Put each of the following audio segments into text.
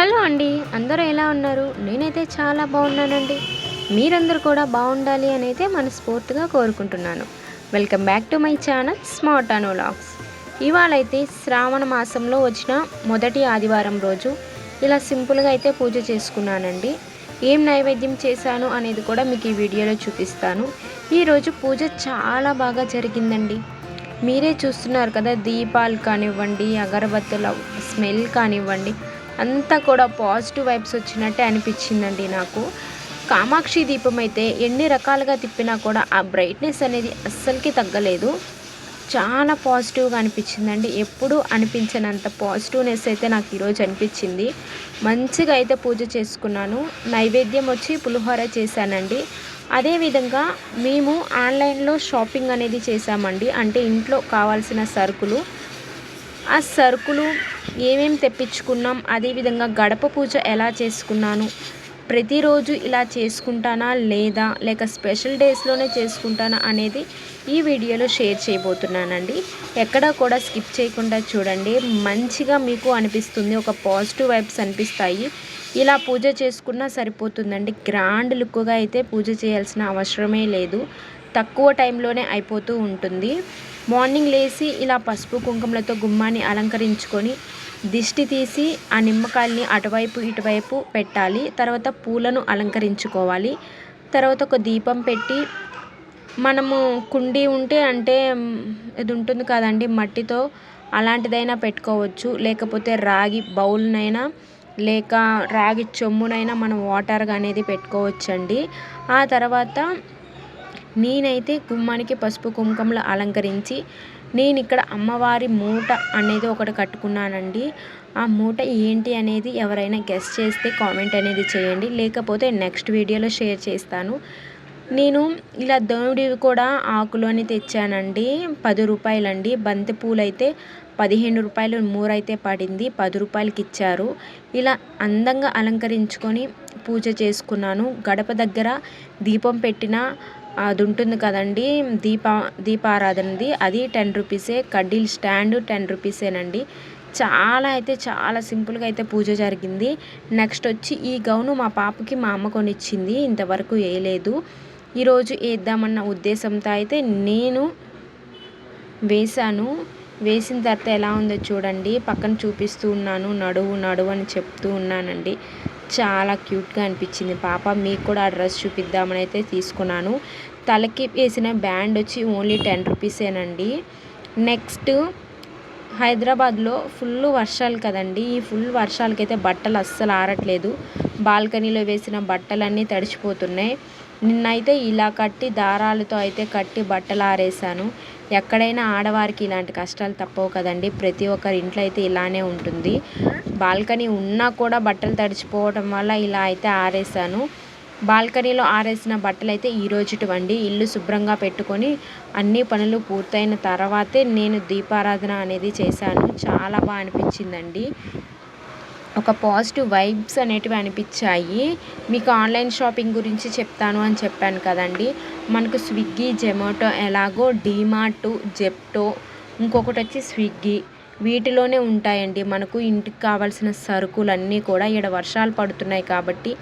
Hello అండి అందరూ ఎలా ఉన్నారు? నేనైతే చాలా బాగున్నానండి. మీరందరూ కూడా బాగుండాలి అని అయితే మనస్ఫూర్తిగా కోరుకుంటున్నాను. Welcome back to my channel smart అనోలాగ్స్ ఇవాళ అయితే శ్రావణ మాసంలో వచ్చిన మొదటి ఆదివారం రోజు ఇలా సింపుల్గా అయితే పూజ చేసుకున్నానండి. ఏం నైవేద్యం చేశాను అనేది కూడా మీకు ఈ వీడియోలో చూపిస్తాను. ఈరోజు పూజ చాలా బాగా జరిగిందండి. మీరే చూస్తున్నారు కదా దీపాలు కానివ్వండి అగరబత్తుల స్మెల్ కానివ్వండి. అంతా కూడా పాజిటివ్ వైబ్స్ వచ్చినట్టే అనిపించిందండి నాకు. కామాక్షి దీపం అయితే ఎన్ని రకాలుగా తిప్పినా కూడా ఆ బ్రైట్నెస్ అనేది అస్సలకి తగ్గలేదు. చాలా పాజిటివ్గా అనిపించిందండి. ఎప్పుడు అనిపించినంత పాజిటివ్నెస్ అయితే నాకు ఈరోజు అనిపించింది. మంచిగా అయితే పూజ చేసుకున్నాను. నైవేద్యం వచ్చి పులిహోర చేశానండి. అదేవిధంగా మేము ఆన్లైన్లో షాపింగ్ అనేది చేశామండి. అంటే ఇంట్లో కావాల్సిన సరుకులు ఆ సరుకులు ఏమేమి తెప్పించుకున్నాం అదేవిధంగా గడప పూజ ఎలా చేసుకున్నాను ప్రతిరోజు ఇలా చేసుకుంటానా లేదా లేక స్పెషల్ డేస్లోనే చేసుకుంటానా అనేది ఈ వీడియోలో షేర్ చేయబోతున్నానండి. ఎక్కడ కూడా స్కిప్ చేయకుండా చూడండి. మంచిగా మీకు అనిపిస్తుంది ఒక పాజిటివ్ వైబ్స్ అనిపిస్తాయి. ఇలా పూజ చేసుకున్నా సరిపోతుందండి. గ్రాండ్ లుక్గా అయితే పూజ చేయాల్సిన అవసరమే లేదు. తక్కువ టైంలోనే అయిపోతూ ఉంటుంది. మార్నింగ్ లేచి ఇలా పసుపు కుంకుమలతో గుమ్మాన్ని అలంకరించుకొని దిష్టి తీసి ఆ నిమ్మకాయల్ని అటువైపు ఇటువైపు పెట్టాలి. తర్వాత పూలను అలంకరించుకోవాలి. తర్వాత ఒక దీపం పెట్టి మనము కుండీ ఉంటే అంటే ఇది ఉంటుంది కదండి మట్టితో అలాంటిదైనా పెట్టుకోవచ్చు. లేకపోతే రాగి బౌల్నైనా లేక రాగి చెమ్మునైనా మనం వాటర్ అనేది పెట్టుకోవచ్చండి. ఆ తర్వాత నేనైతే గుమ్మానికి పసుపు కుంకుమలు అలంకరించి నేను ఇక్కడ అమ్మవారి మూట అనేది ఒకటి కట్టుకున్నానండి. ఆ మూట ఏంటి అనేది ఎవరైనా గెస్ట్ చేస్తే కామెంట్ అనేది చేయండి. లేకపోతే నెక్స్ట్ వీడియోలో షేర్ చేస్తాను. నేను ఇలా దేవుడివి కూడా ఆకులోని తెచ్చానండి. పది రూపాయలండి. బంతి పూలు అయితే పదిహేను రూపాయలు మూరైతే పడింది. పది రూపాయలకి ఇచ్చారు. ఇలా అందంగా అలంకరించుకొని పూజ చేసుకున్నాను. గడప దగ్గర దీపం పెట్టిన అది ఉంటుంది కదండి. దీప దీపారాధనది. అది టెన్ రూపీసే. కడ్డీల్ స్టాండ్ టెన్ రూపీసేనండి. చాలా అయితే చాలా సింపుల్గా అయితే పూజ జరిగింది. నెక్స్ట్ వచ్చి ఈ గౌను మా పాపకి మా అమ్మ కొనిచ్చింది. ఇంతవరకు వేయలేదు. ఈరోజు వేద్దామన్న ఉద్దేశంతో అయితే నేను వేశాను. వేసిన తర్వాత ఎలా ఉందో చూడండి. పక్కన చూపిస్తూ ఉన్నాను. నడువు నడువు అని చెప్తూ ఉన్నానండి. చాలా క్యూట్గా అనిపించింది. పాప మీకు కూడా ఆ డ్రెస్ చూపిద్దామని అయితే తీసుకున్నాను. తలకి వేసిన బ్యాండ్ వచ్చి ఓన్లీ టెన్ రూపీసేనండి. నెక్స్ట్ హైదరాబాద్లో ఫుల్ వర్షాలు కదండి. ఈ ఫుల్ వర్షాలకైతే బట్టలు అస్సలు ఆరట్లేదు. బాల్కనీలో వేసిన బట్టలన్నీ తడిచిపోతున్నాయి. నిన్నైతే ఇలా కట్టి దారాలతో అయితే కట్టి బట్టలు ఆరేసాను ఎక్కడైనా ఆడవారికి ఇలాంటి కష్టాలు తప్పవు కదండి. ప్రతి ఒక్కరి ఇంట్లో అయితే ఇలానే ఉంటుంది. బాల్కనీ ఉన్నా కూడా బట్టలు తడిచిపోవడం వల్ల ఇలా అయితే ఆరేసాను బాల్కనీలో ఆరేసిన బట్టలు అయితే ఈ రోజుటివండి. ఇల్లు శుభ్రంగా పెట్టుకొని అన్ని పనులు పూర్తయిన తర్వాతే నేను దీపారాధన అనేది చేశాను. చాలా బాగా అనిపించిందండి. ఒక పాజిటివ్ వైబ్స్ అనేటివి అనిపించాయి. మీకు ఆన్లైన్ షాపింగ్ గురించి చెప్తాను అని చెప్పాను కదండి. మనకు స్విగ్గీ జొమాటో ఎలాగో డీమార్ట్ జెప్టో ఇంకొకటి వచ్చి స్విగ్గీ వీటిలోనే ఉంటాయండి. మనకు ఇంటికి కావాల్సిన సరుకులన్నీ కూడా ఇక్కడ వర్షాలు పడుతున్నాయి కాబట్టి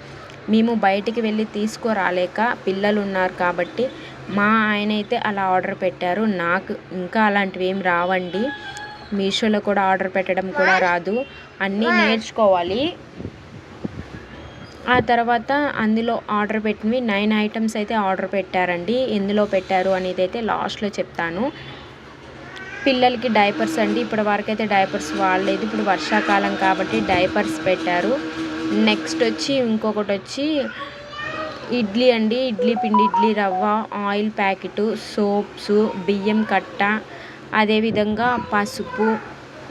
మేము బయటికి వెళ్ళి తీసుకురాలేక పిల్లలు ఉన్నారు కాబట్టి మా ఆయన అయితే అలా ఆర్డర్ పెట్టారు. నాకు ఇంకా అలాంటివి ఏం రావండి. మీషోలో కూడా ఆర్డర్ పెట్టడం కూడా రాదు. అన్నీ నేర్చుకోవాలి. ఆ తర్వాత అందులో ఆర్డర్ పెట్టినవి నైన్ ఐటమ్స్ అయితే ఆర్డర్ పెట్టారండి. ఎందులో పెట్టారు అనేది అయితే లాస్ట్లో చెప్తాను. పిల్లలకి డైపర్స్ అండి. ఇప్పటి వరకు అయితే డైపర్స్ వాడలేదు. ఇప్పుడు వర్షాకాలం కాబట్టి డైపర్స్ పెట్టారు. నెక్స్ట్ వచ్చి ఇంకొకటి వచ్చి ఇడ్లీ అండి. ఇడ్లీ పిండి ఇడ్లీ రవ్వ ఆయిల్ ప్యాకెట్ సోప్స్ బియ్యం కట్ట అదేవిధంగా పసుపు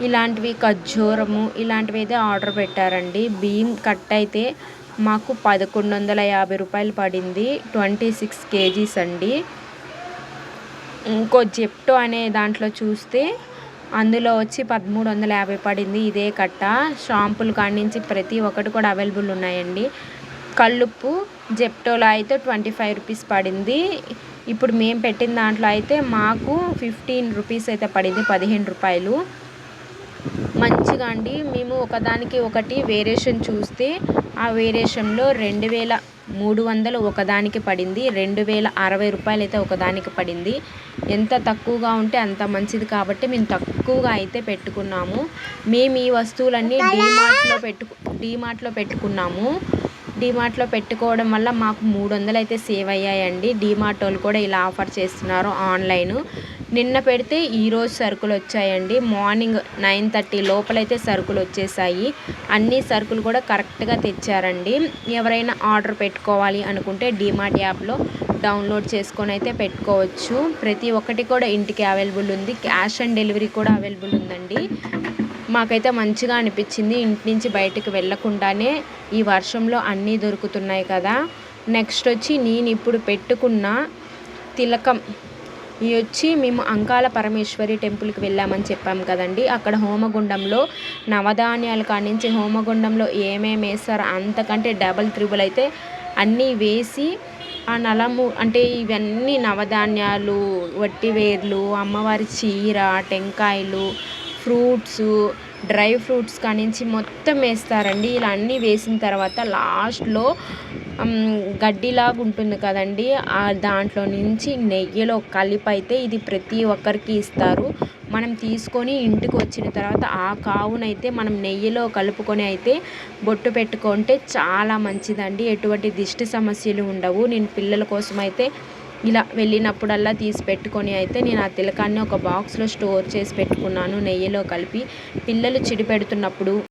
ఇలాంటివి ఖర్జూరము ఇలాంటివి అయితే ఆర్డర్ పెట్టారండి. బియ్యం కట్ట అయితే మాకు పదకొండు వందల యాభై రూపాయలు పడింది. ట్వంటీ సిక్స్ కేజీస్ అండి. ఇంకో జెప్టో అనే దాంట్లో చూస్తే అందులో వచ్చి పదమూడు వందల యాభై పడింది ఇదే కట్ట. షాంపులు కాడించి నుంచి ప్రతి ఒక్కటి కూడా అవైలబుల్ ఉన్నాయండి. కళ్ళుప్పు జెప్టోలో అయితే ట్వంటీ ఫైవ్ రూపీస్ పడింది. ఇప్పుడు మేము పెట్టిన దాంట్లో అయితే మాకు ఫిఫ్టీన్ రూపీస్ అయితే పడింది పదిహేను రూపాయలు. మంచిగా అండి. మేము ఒకదానికి ఒకటి వేరియేషన్ చూస్తే ఆ వేరియేషన్లో రెండు వేల మూడు వందలు ఒకదానికి పడింది రెండు వేల అరవై రూపాయలు అయితే ఒకదానికి పడింది. ఎంత తక్కువగా ఉంటే అంత మంచిది కాబట్టి మేము తక్కువగా అయితే పెట్టుకున్నాము. మేము ఈ వస్తువులన్నీ డీమార్ట్లో పెట్టు డీమార్ట్లో పెట్టుకున్నాము. డీమార్ట్లో పెట్టుకోవడం వల్ల మాకు మూడు వందలు అయితే సేవ్ అయ్యాయండి. డీమార్ట్ వాళ్ళు కూడా ఇలా ఆఫర్ చేస్తున్నారు ఆన్లైన్. నిన్న పెడితే ఈరోజు సరుకులు వచ్చాయండి. మార్నింగ్ నైన్ థర్టీ లోపలైతే సరుకులు వచ్చేసాయి. అన్ని సరుకులు కూడా కరెక్ట్గా తెచ్చారండి. ఎవరైనా ఆర్డర్ పెట్టుకోవాలి అనుకుంటే డీమార్ట్ యాప్లో డౌన్లోడ్ చేసుకొని అయితే పెట్టుకోవచ్చు. ప్రతి ఒక్కటి కూడా ఇంటికి అవైలబుల్ ఉంది. క్యాష్ ఆన్ డెలివరీ కూడా అవైలబుల్ ఉందండి. మాకైతే మంచిగా అనిపించింది ఇంటి నుంచి బయటకు వెళ్ళకుండానే ఈ వర్షంలో అన్నీ దొరుకుతున్నాయి కదా. నెక్స్ట్ వచ్చి నేను ఇప్పుడు పెట్టుకున్న తిలకం. ఇవి వచ్చి మేము అంకాల పరమేశ్వరి టెంపుల్కి వెళ్ళామని చెప్పాము కదండి. అక్కడ హోమగుండంలో నవధాన్యాలు కానించి హోమగుండంలో ఏమేమి వేస్తారో అంతకంటే డబల్ త్రిబుల్ అయితే అన్నీ వేసి ఆ నలము అంటే ఇవన్నీ నవధాన్యాలు వట్టివేర్లు అమ్మవారి చీర టెంకాయలు ఫ్రూట్స్ డ్రై ఫ్రూట్స్ కానించి మొత్తం వేస్తారండి. ఇలా అన్నీ వేసిన తర్వాత లాస్ట్లో గడ్డిలాగా ఉంటుంది కదండి. ఆ దాంట్లో నుంచి నెయ్యిలో కలిపి అయితే ఇది ప్రతి ఒక్కరికి ఇస్తారు. మనం తీసుకొని ఇంటికి వచ్చిన తర్వాత ఆ కావునైతే మనం నెయ్యిలో కలుపుకొని అయితే బొట్టు పెట్టుకుంటే చాలా మంచిదండి. ఎటువంటి దిష్టి సమస్యలు ఉండవు. నేను పిల్లల కోసం అయితే ఇలా వెళ్ళినప్పుడల్లా తీసి పెట్టుకొని అయితే నేను ఆ తిలకాన్ని ఒక బాక్స్లో స్టోర్ చేసి పెట్టుకున్నాను నెయ్యిలో కలిపి. పిల్లలు చిడి పెడుతున్నప్పుడు